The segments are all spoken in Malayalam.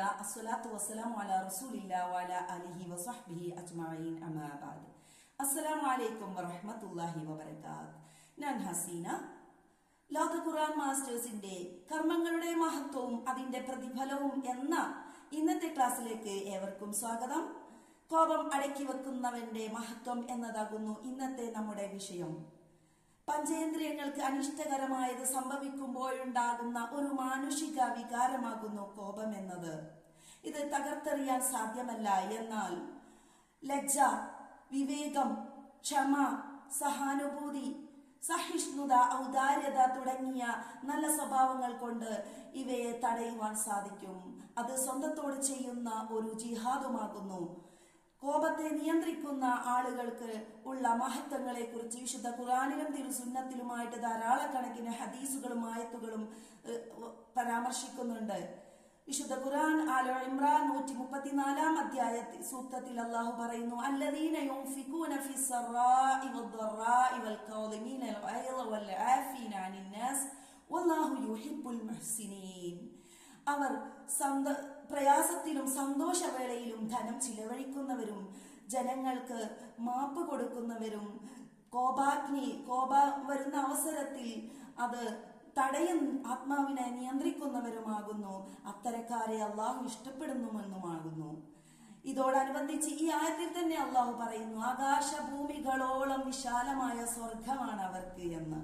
അസ്സലാത്തു. അസ്സലാമു അലൈക്കും വറഹ്മത്തുള്ളാഹി. ഞാൻ ഹസീന മാസ്റ്റേഴ്സിന്റെ കർമ്മങ്ങളുടെ മഹത്വവും അതിന്റെ പ്രതിഫലവും എന്ന ഇന്നത്തെ ക്ലാസ്സിലേക്ക് ഏവർക്കും സ്വാഗതം കോപം അടക്കി വെക്കുന്നവന്റെ മഹത്വം എന്നതാകുന്നു ഇന്നത്തെ നമ്മുടെ വിഷയം പഞ്ചേന്ദ്രിയങ്ങൾക്ക് അനിഷ്ടകരമായത് സംഭവിക്കുമ്പോഴുണ്ടാകുന്ന ഒരു മാനുഷിക വികാരമാകുന്നു കോപം എന്നത് ഇത് തകർത്തെറിയാൻ സാധ്യമല്ല. എന്നാൽ ലജ്ജ വിവേകം ക്ഷമ സഹാനുഭൂതി സഹിഷ്ണുത ഔദാര്യത തുടങ്ങിയ നല്ല സ്വഭാവങ്ങൾ കൊണ്ട് ഇവയെ തടയുവാൻ സാധിക്കും. അത് സ്വന്തത്തോട് ചെയ്യുന്ന ഒരു ജിഹാദുമാകുന്നു. കോപത്തെ നിയന്ത്രിക്കുന്ന ആളുകൾക്ക് ഉള്ള മഹത്വങ്ങളെ കുറിച്ച് വിശുദ്ധ ഖുറാനിലും തിരുസുന്നത്തിലുമായിട്ട് ധാരാളക്കണക്കിന് ഹദീസുകളും ആയത്തുകളും പരാമർശിക്കുന്നുണ്ട്. വിശുദ്ധ ഖുർആൻ ആല ഇമ്രാൻ നൂറ്റി മുപ്പത്തിനാലാം അധ്യായത്തിൽ സൂക്തത്തിൽ അള്ളാഹു പറയുന്നു യുൻഫിഖൂന വദ്ദറാഇ വൽ വൽ നാസ് വല്ലാഹു യുഹിബ്ബുൽ അവർ സന്ത പ്രയാസത്തിലും സന്തോഷവേളയിലും ധനം ചിലവഴിക്കുന്നവരും ജനങ്ങൾക്ക് മാപ്പ് കൊടുക്കുന്നവരും കോപാഗ്നി കോപ വരുന്ന അവസരത്തിൽ അത് തടയും ആത്മാവിനെ നിയന്ത്രിക്കുന്നവരുമാകുന്നു. അത്തരക്കാരെ അള്ളാഹു ഇഷ്ടപ്പെടുന്നുമെന്നുമാകുന്നു ഇതോടനുബന്ധിച്ച് ഈ ആയത്തിൽ തന്നെ അള്ളാഹു പറയുന്നു ആകാശഭൂമികളോളം വിശാലമായ സ്വർഗമാണ് അവർക്ക് എന്ന്.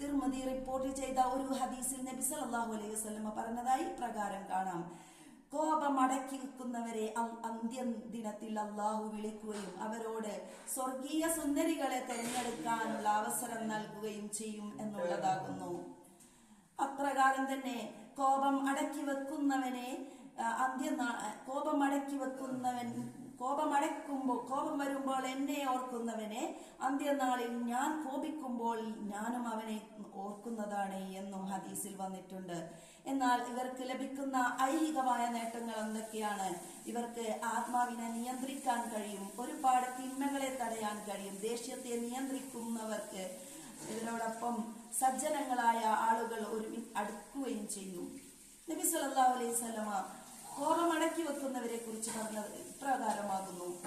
തിരുമതി റിപ്പോർട്ട് ചെയ്ത ഒരു ഹദീസിൽ നബി സല്ലല്ലാഹു അലൈഹി വസല്ലമ പറഞ്ഞതായി പ്രകാരം കാണാം. കോപം അടക്കി വെക്കുന്നവരെ അന്ത്യം ദിനത്തിൽ അള്ളാഹു വിളിക്കുകയും അവരോട് സ്വർഗീയ സുന്ദരികളെ തിരഞ്ഞെടുക്കാനുള്ള അവസരം നൽകുകയും ചെയ്യും എന്നുള്ളതാകുന്നു. അപ്രകാരം തന്നെ കോപം അടക്കി വെക്കുന്നവനെ അന്ത്യ കോപം അടക്കി വെക്കുന്നവൻ കോപം അടക്കുമ്പോൾ കോപം വരുമ്പോൾ എന്നെ ഓർക്കുന്നവനെ അന്ത്യനാളിൽ ഞാൻ കോപിക്കുമ്പോൾ ഞാനും അവനെ ഓർക്കുന്നതാണ് എന്നും ഹദീസിൽ വന്നിട്ടുണ്ട്. എന്നാൽ ഇവർക്ക് ലഭിക്കുന്ന ഐഹികമായ നേട്ടങ്ങൾ എന്തൊക്കെയാണ്? ഇവർക്ക് ആത്മാവിനെ നിയന്ത്രിക്കാൻ കഴിയും ഒരുപാട് തിന്മകളെ തടയാൻ കഴിയും ദേഷ്യത്തെ നിയന്ത്രിക്കുന്നവർക്ക് ഇവരോടൊപ്പം സജ്ജനങ്ങളായ ആളുകൾ ഒരുമി അടുക്കുകയും ചെയ്യും. നബി സല്ലല്ലാഹു അലൈഹി വസല്ലമ കോപമടക്കി വെക്കുന്നവരെ കുറിച്ച് പറഞ്ഞത് ഇപ്രകാരമാകുന്നു.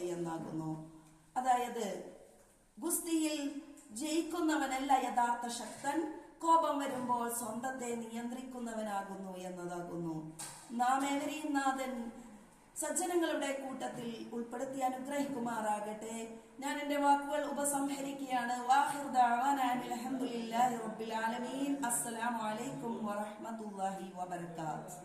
എന്നാകുന്നു. അതായത് ഗുസ്തിയിൽ ജയിക്കുന്നവനല്ല യഥാർത്ഥ ശക്തൻ കോപം വരുമ്പോൾ സ്വന്തത്തെ നിയന്ത്രിക്കുന്നവനാകുന്നു എന്നതാകുന്നു. നാം ഏവരെയും നാഥൻ സജ്ജനങ്ങളുടെ കൂട്ടത്തിൽ ഉൾപ്പെടുത്തി അനുഗ്രഹിക്കുമാറാകട്ടെ. ഞാൻ എന്റെ വാക്കുകൾ ഉപസംഹരിക്കുകയാണ്. അസ്സലാമു അലൈക്കും വറഹ്മത്തുള്ളാഹി വബറകാതുഹു.